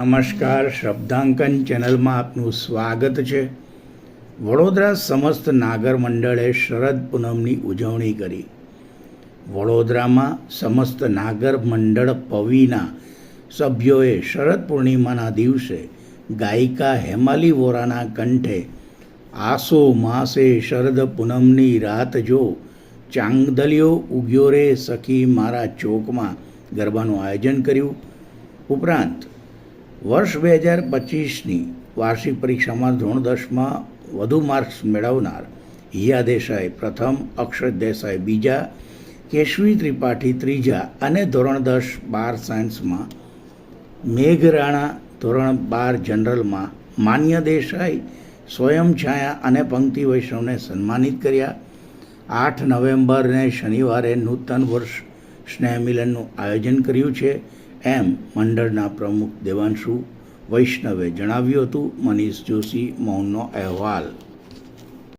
નમસ્કાર, શબ્દાંકન ચેનલમાં આપનું સ્વાગત છે. વડોદરા સમસ્ત નાગર મંડળે શરદ પૂનમની ઉજવણી કરી. વડોદરામાં સમસ્ત નાગર મંડળ પવીના સભ્યોએ શરદ પૂર્ણિમાના દિવસે ગાયિકા હેમાલી વોરાના કંઠે આસો માસે શરદ પૂનમની રાત જો ચાંગદલિયો ઉગ્યો રે સખી મારા ચોકમાં ગરબાનું આયોજન કર્યું. ઉપરાંત વર્ષ બે હજાર પચીસની વાર્ષિક પરીક્ષામાં ધોરણ દસમાં વધુ માર્ક્સ મેળવનાર હિયા દેસાઈ, પ્રથમ, અક્ષર દેસાઈ બીજા, કેશવી ત્રિપાઠી ત્રીજા અને ધોરણ દસ બાર સાયન્સમાં મેઘરાણા ધોરણ બાર જનરલમાં માન્ય દેસાઈ, સ્વયં છાયા અને પંક્તિ વૈષ્ણવને સન્માનિત કર્યા. આઠ નવેમ્બરને શનિવારે નૂતન વર્ષ સ્નેહમિલનનું આયોજન કર્યું છે. એમ મંડળના પ્રમુખ દેવાંશુ વૈષ્ણવે જણાવ્યું હતું. મનીષ જોશી મૌનનો અહેવાલ.